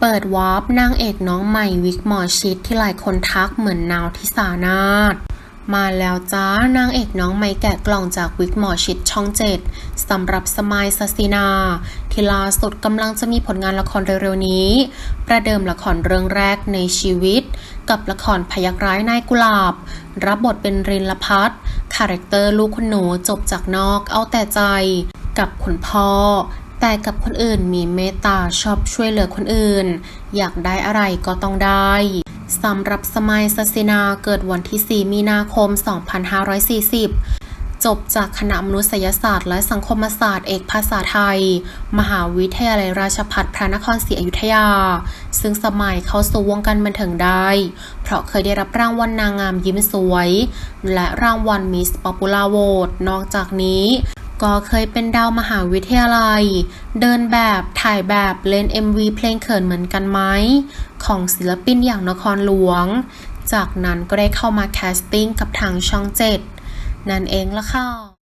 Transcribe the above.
เปิดวาร์ปนางเอกน้องใหม่วิกหมอชิดที่หลายคนทักเหมือนนาวทิสานาถมาแล้วจ้านางเอกน้องใหม่แกะกล่องจากวิกหมอชิดช่องเจ็ดสำหรับสมายซาซินาที่ล่าสุดกำลังจะมีผลงานละครเร็วๆนี้ ประเดิมละครเรื่องแรกในชีวิต กับละครพยักร้ายนายกุหลาบ รับบทเป็นรินลพัฒคาแรคเตอร์ลูกคุณหนูจบจากนอกเอาแต่ใจ กับคุณพ่อ แต่กับคนอื่นมีเมตตาชอบช่วยเหลือคนอื่น อยากได้อะไรก็ต้องได้สำหรับสมัยซาซินาเกิดวันที่ 4 มีนาคม 2540 จบจากคณะมนุษยศาสตร์ และสังคมศาสตร์เอกภาษาไทย มหาวิทยาลัยราชภัฏพระนครศรีอยุธยา ซึ่งสมัยเข้าสู่วงการบันเทิงได้ เพราะเคยได้รับรางวัลนางงามยิ้มสวย และรางวัลมิสป๊อปปูล่าโหวตนอกจากนี้ ก็เคยเป็นดาวมหาวิทยาลัย เดินแบบถ่ายแบบเล่น MV เพลงเขินเหมือนกันไหม ของศิลปินอย่างนครหลวง จากนั้นก็ได้เข้ามาแคสติ้งกับทางช่องเจ็ดนั่นเองละค่ะ